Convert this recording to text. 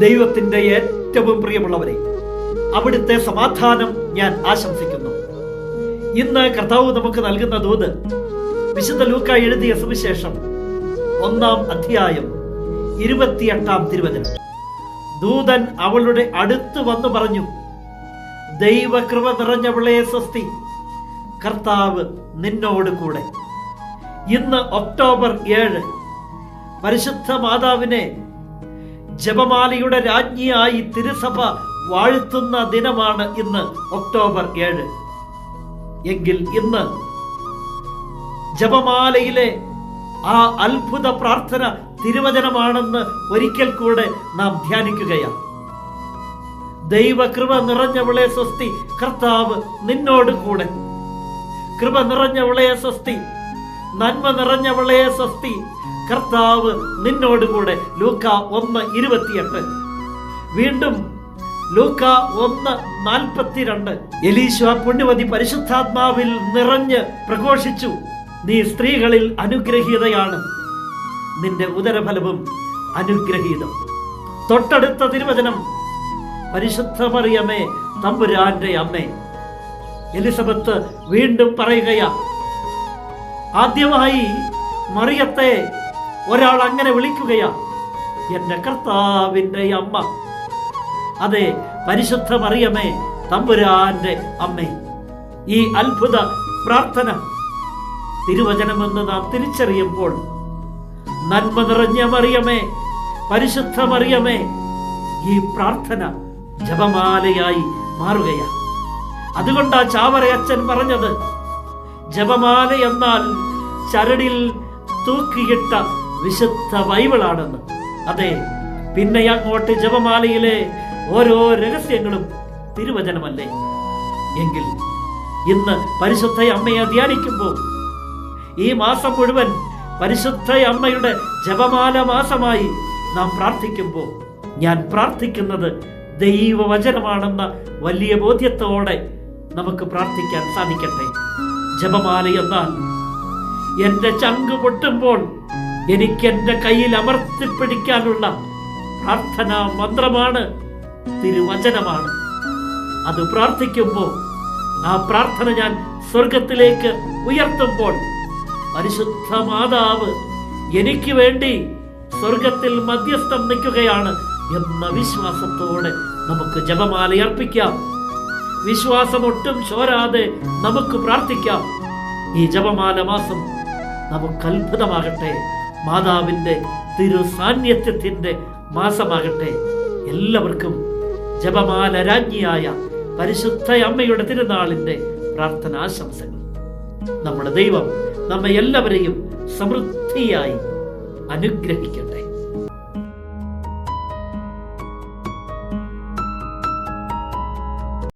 ദൈവത്തിന്റെ ഏറ്റവും പ്രിയമുള്ളവരെ അവിടുത്തെ സമാധാനം ഞാൻ ആശംസിക്കുന്നു. ഇന്ന് കർത്താവ് നമുക്ക് നൽകുന്ന ദൂത് വിശുദ്ധ ലൂക്ക എഴുതിയ സുവിശേഷം ഒന്നാം അധ്യായം ഇരുപത്തിയെട്ടാം തിരുവചനം. ദൂതൻ അവളുടെ അടുത്ത് വന്നു പറഞ്ഞു ദൈവകൃപ നിറഞ്ഞവളെ സ്വസ്തി കർത്താവ് നിന്നോട് കൂടെ. ഇന്ന് ഒക്ടോബർ ഏഴ് പരിശുദ്ധ മാതാവിനെ ജപമാലയുടെ രാജ്ഞിയായി തിരുസഭ വാഴ്ത്തുന്ന ദിനമാണ് ഇന്ന് ഒക്ടോബർ ഏഴ്. എങ്കിൽ ഇന്ന് ജപമാലയിലെ ആ അത്ഭുത പ്രാർത്ഥന തിരുവചനമാണെന്ന് ഒരിക്കൽ കൂടെ നാം ധ്യാനിക്കുകയാണ്. ദൈവകൃപ നിറഞ്ഞവളെ സ്വസ്തി കർത്താവ് നിന്നോട് കൂടെ. കൃപ നിറഞ്ഞവളെ സ്വസ്തി നന്മ നിറഞ്ഞവളെ സ്വസ്തി കർത്താവ് നിന്നോട് കൂടെ ലൂക്ക ഒന്ന് ഇരുപത്തിയെട്ട്. വീണ്ടും ലൂക്ക ഒന്ന് നാൽപ്പത്തിരണ്ട്. എലീശ പുണ്യവതി പരിശുദ്ധാത്മാവിൽ നിറഞ്ഞ് പ്രഘോഷിച്ചു. നീ സ്ത്രീകളിൽ അനുഗ്രഹീതയാണ്. നിന്റെ ഉദരഫലവും അനുഗ്രഹീതം. തൊട്ടടുത്ത തിരുവചനം പരിശുദ്ധ മറിയമേ തമ്പുരാന്റെ അമ്മേ. എലിസബത്ത് വീണ്ടും പറയുകയാ ആദ്യമായി മറിയത്തെ ഒരാൾ അങ്ങനെ വിളിക്കുകയാ എന്റെ കർത്താവിന്റെ അമ്മ. അതെ പരിശുദ്ധ മറിയമേ തമ്പുരാന്റെ അമ്മേ. ഈ അത്ഭുത പ്രാർത്ഥന തിരുവചനമെന്ന് നാം തിരിച്ചറിയുമ്പോൾ നന്മ നിറഞ്ഞ മറിയമേ പരിശുദ്ധ മറിയമേ ഈ പ്രാർത്ഥന ജപമാലയായി മാറുകയാണ് അതുകൊണ്ടാ ചാവറയച്ചൻ പറഞ്ഞത് ജപമാല എന്നാൽ ചരടിൽ തൂക്കിയിട്ട വിശുദ്ധ ബൈബിളാണെന്ന്. അതെ പിന്നെ അങ്ങോട്ട് ജപമാലയിലെ ഓരോ രഹസ്യങ്ങളും തിരുവചനമല്ലേ? എങ്കിൽ ഇന്ന് പരിശുദ്ധ അമ്മയെ ധ്യാനിക്കുമ്പോൾ ഈ മാസം മുഴുവൻ പരിശുദ്ധ അമ്മയുടെ ജപമാല മാസമായി നാം പ്രാർത്ഥിക്കുമ്പോൾ ഞാൻ പ്രാർത്ഥിക്കുന്നത് ദൈവവചനമാണെന്ന വലിയ ബോധ്യത്തോടെ നമുക്ക് പ്രാർത്ഥിക്കാൻ സാധിക്കട്ടെ? ജപമാല എന്നാൽ എന്റെ ചങ്ക് പൊട്ടുമ്പോൾ എനിക്ക് എന്റെ കയ്യിൽ അമർത്തിപ്പിടിക്കാനുള്ള പ്രാർത്ഥനാ മന്ത്രമാണ് തിരുവചനമാണ്. അത് പ്രാർത്ഥിക്കുമ്പോൾ ആ പ്രാർത്ഥന ഞാൻ സ്വർഗത്തിലേക്ക് ഉയർത്തുമ്പോൾ പരിശുദ്ധ മാതാവ് എനിക്ക് വേണ്ടി സ്വർഗത്തിൽ മധ്യസ്ഥം നിൽക്കുകയാണ് എന്ന വിശ്വാസത്തോടെ നമുക്ക് ജപമാലയർപ്പിക്കാം വിശ്വാസം ഒട്ടും ചോരാതെ നമുക്ക് പ്രാർത്ഥിക്കാം. ഈ ജപമാല മാസം നമുക്ക് അത്ഭുതമാകട്ടെ. മാതാവിന്റെ തിരു സാന്നിധ്യത്തിന്റെ മാസമാകട്ടെ. എല്ലാവർക്കും ജപമാല രാജ്ഞിയായ പരിശുദ്ധ അമ്മയുടെ തിരുനാളിന്റെ പ്രാർത്ഥനാശംസകൾ. നമ്മുടെ ദൈവം നമ്മെ എല്ലാവരെയും സമൃദ്ധിയായി അനുഗ്രഹിക്കട്ടെ.